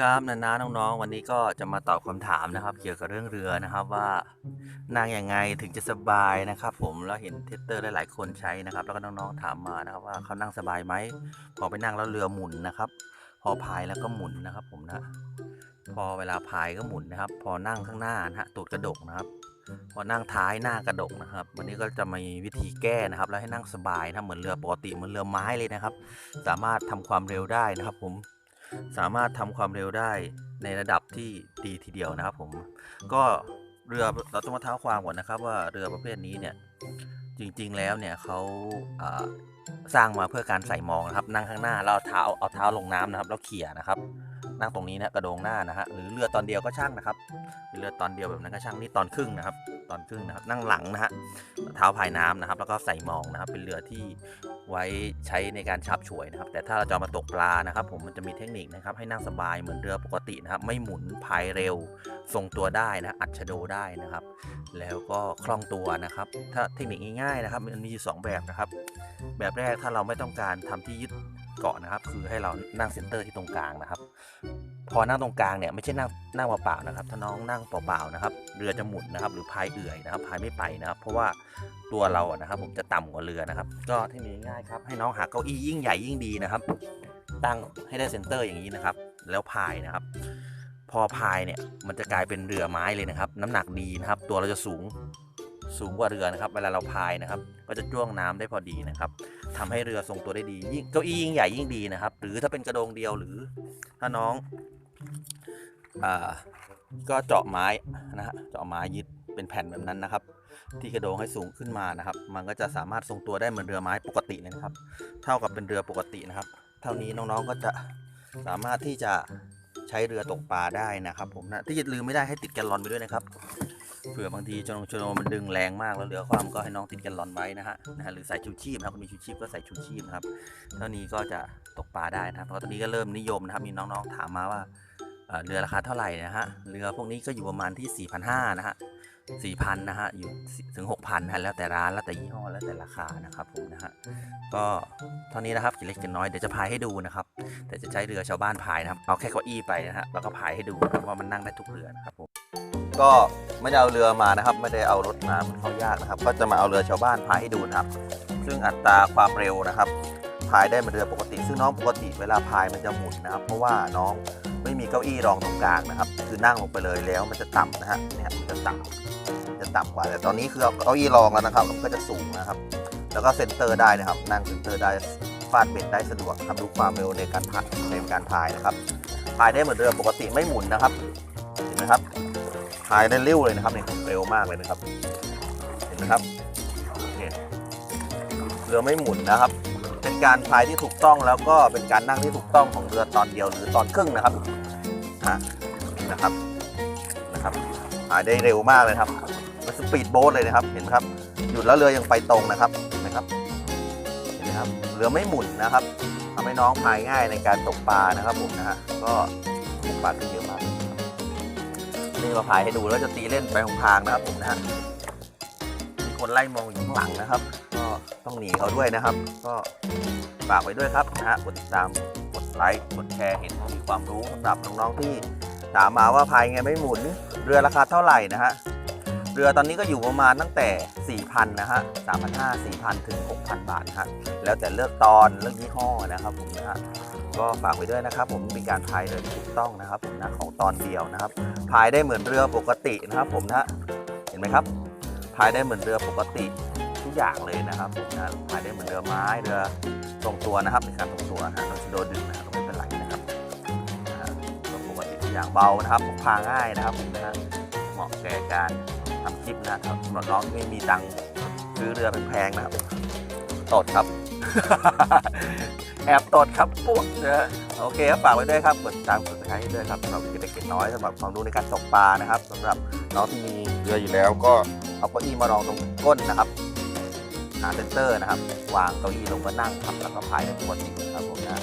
ครับนานาน้องๆ วันนี้ก็จะมาตอบคำถามนะครับ เกี่ยวกับเรื่องเรือนะครับว่านั่งยังไงถึงจะสบายนะครับ ผมแล้วเห็นเทสเตอร์หลายๆคนใช้นะครับ แล้วก็น้องๆถามมานะครับว่าเขานั่งสบายไหมพอไปนั่งแล้วเรือหมุนนะครับ พอพายแล้วก็หมุนนะครับ ผมนะพอเวลาพายก็หมุนนะครับ พอนั่งข้างหน้านะฮะตูดกระดกนะครับ พอนั่งท้ายหน้ากระดกนะครับ วันนี้ก็จะมีวิธีแก้นะครับ แล้วให้นั่งสบายนะเหมือนเรือปกติเหมือนเรือไม้เลยนะครับ สามารถทำความเร็วได้นะครับ ผม สามารถทำความเร็วได้ในระดับที่ดีทีเดียวนะครับผมก็เรือเราต้องมาเท้าความก่อนนะครับว่าเรือประเภทนี้เนี่ยจริงๆแล้วเนี่ยเขาสร้างมาเพื่อการใส่มองนะครับ นั่งข้างหน้าแล้วเอาเท้าเอาเท้าลงน้ำนะครับ แล้วเขี่ยนะครับ นั่งตรงนี้นะกระโดงหน้านะฮะหรือเรือตอนเดียวก็ช่างนะครับ เรือตอนเดียวแบบนั้นก็ช่างนี่ตอนครึ่งนะครับ ตอนครึ่งนะครับนั่งหลังนะฮะเท้าพายน้ำนะครับ แล้วก็ใส่มองนะครับ เป็นเรือที่ไว้ใช้ในการชับฉวยนะครับ แต่ถ้าเราจะมาตกปลานะครับ ผมมันจะมีเทคนิคนะครับ ให้นั่งสบายเหมือนเรือปกตินะครับ ไม่หมุนพายเร็วทรงตัวได้นะอัดชะโดได้นะครับ แล้วก็คล่องตัวนะครับ ถ้าเทคนิคง่ายๆนะครับ มันมีสองแบบนะครับ แบบแรกถ้าเราไม่ต้องการทำที่ยึด เกาะนะครับ คือให้เรานั่งเซนเตอร์ที่ตรงกลางนะครับ พอนั่งตรงกลางเนี่ยไม่ใช่นั่งนั่งเปล่าๆนะครับ ถ้าน้องนั่งเปล่าๆนะครับ เรือจะหมุนนะครับ หรือพายเอื่อยนะครับพายไม่ไปนะครับ เพราะว่าตัวเราอะนะครับ ผมจะต่ำกว่าเรือนะครับ ก็เทคนิคง่ายครับให้น้องหาเก้าอี้ยิ่งใหญ่ยิ่งดีนะครับ ตั้งให้ได้เซนเตอร์อย่างนี้นะครับ แล้วพายนะครับ พอพายเนี่ยมันจะกลายเป็นเรือไม้เลยนะครับ น้ำหนักดีนะครับ ตัวเราจะสูง สูงกว่าเรือนะครับ เวลาเราพายนะครับ ก็จะจ้วงน้ำได้พอดีนะครับทำให้เรือทรงตัวได้ดี ยิ่งเก้าอี้ยิ่งใหญ่ยิ่งดีนะครับ หรือถ้าเป็นกระโดงเดียวหรือถ้าน้องอ่าก็เจาะไม้นะฮะเจาะไม้ยึดเป็นแผ่นแบบนั้นนะครับ ที่กระโดงให้สูงขึ้นมานะครับ มันก็จะสามารถทรงตัวได้เหมือนเรือไม้ปกติเลยนะครับ เท่ากับเป็นเรือปกตินะครับ เท่านี้น้องๆก็จะสามารถที่จะใช้เรือตกปลาได้นะครับ ผมนะที่จะลืมไม่ได้ให้ติดแกลลอนไปด้วยนะครับ เผื่อบางทีชนงชนมันดึงแรงมากแล้วเรือความก็ให้น้องติดแกลลอนไว้นะฮะนะฮะหรือใส่ชูชีพนะครับคุณมีชูชีพก็ใส่ชูชีพนะครับเท่านี้ก็จะตกปลาได้นะครับเพราะตอนนี้ก็เริ่มนิยมนะครับมีน้องๆถามมาว่าเรือราคาเท่าไหร่นะฮะเรือพวกนี้ก็อยู่ประมาณที่ 4,500นะฮะ4,000นะฮะอยู่ถึง 6,000นะฮะแล้วแต่ร้านแล้วแต่ยี่ห้อแล้วแต่ราคานะครับผมนะฮะก็เท่านี้นะครับกินเล็กกินน้อยเดี๋ยวจะพายให้ดูนะครับ แต่จะใช้เรือชาวบ้านพายนะครับเอาแค่เก้าอี้ไปนะฮะแล้วก็พายให้ดูว่ามันนั่งได้ทุกเรือนะครับผม ก็ไม่ได้เอาเรือมานะครับ ไม่ได้เอารถมามันเข้ายากนะครับ ก็จะมาเอาเรือชาวบ้านพายให้ดูนะครับ ซึ่งอัตราความเร็วนะครับพายได้เหมือนเรือปกติ ซึ่งน้องปกติเวลาพายมันจะหมุนนะครับ เพราะว่าน้องไม่มีเก้าอี้รองตรงกลางนะครับ คือนั่งลงไปเลยแล้วมันจะต่ำนะฮะเนี่ยมันจะต่ำจะต่ำกว่าแต่ตอนนี้คือเอาเก้าอี้รองแล้วนะครับมันก็จะสูงนะครับ แล้วก็เซนเตอร์ได้นะครับ นั่งเซนเตอร์ได้ฟาดเบ็ดได้สะดวกครับดูความเร็วในการพายในการพายนะครับพายได้เหมือนเรือปกติไม่หมุนนะครับเห็นไหมครับายได้เร็วเลยนะครับเนี่ยเร็วมากเลยนะครับ เห็นไหมครับเนี่ยเรือไม่หมุนนะครับ เป็นการพายที่ถูกต้องแล้วก็เป็นการนั่งที่ถูกต้องของเรือตอนเดียวหรือตอนครึ่งนะครับฮะนะครับนะครับพายได้เร็วมากเลยครับมันสปีดโบ๊ทเลยนะครับ เห็นไหมครับ หยุดแล้วเรือยังไปตรงนะครับเห็นไหมครับเห็นไหมครับเรือไม่หมุนนะครับทำให้น้องพายง่ายในการตกปลานะครับผมนะฮะก็ตกปลาได้เยอะมาก นี่มาพายให้ดูแล้วจะตีเล่นไปของทางนะครับผมนะฮะมีคนไล่มองอยู่ข้างหลังนะครับ ก็ต้องหนีเขาด้วยนะครับ ก็ฝากไว้ด้วยครับนะฮะกดติดตามกดไลค์กดแชร์เห็นว่ามีความรู้สำหรับน้องๆที่ถามมาว่าพายไงไม่หมุนเรือราคาเท่าไหร่นะฮะ เรือตอนนี้ก็อยู่ประมาณตั้งแต่ 4,000 นะฮะ 3,500 4,000 ถึง 6,000 บาทฮะ แล้วแต่เลือกตอนเลือกยี่ห้อนะครับผมนะฮะ ก็ฝากไว้ด้วยนะครับ ผมมีการพายเรือถูกต้องนะครับผมนะของตอนเดียวนะครับ พายได้เหมือนเรือปกตินะครับผมนะ เห็นไหมครับ พายได้เหมือนเรือปกติทุกอย่างเลยนะครับผมนะ พายได้เหมือนเรือไม้เรือทรงตัวนะครับในการทรงตัวนะฮะเราจะโดนดึงนะครับไม่เป็นไรนะครับนะฮะก็ปกติทุกอย่างเบานะครับพกพาง่ายนะครับผมนะฮะเหมาะแก่การ ทำคลิปนะครับน้องที่มีตังซื้อเรือแพงๆนะครัตดครับ แอบตดครับปุ๊บนะโอเคฝากไว้ด้วยครับกดติดตามกดติดตามด้วยครับสำหรับเด็กๆน้อยสำหรับความรู้ในการตกปลานะครับสำหรับน้องที่มีเรืออยู่แล้วก็เอาเก้าอี้มารองตรงก้นนะครับหาเซนเตอร์นะครับ วางเก้าอี้ลงก็นั่งครับแล้วก็พายในตัวจริงครับผมนะ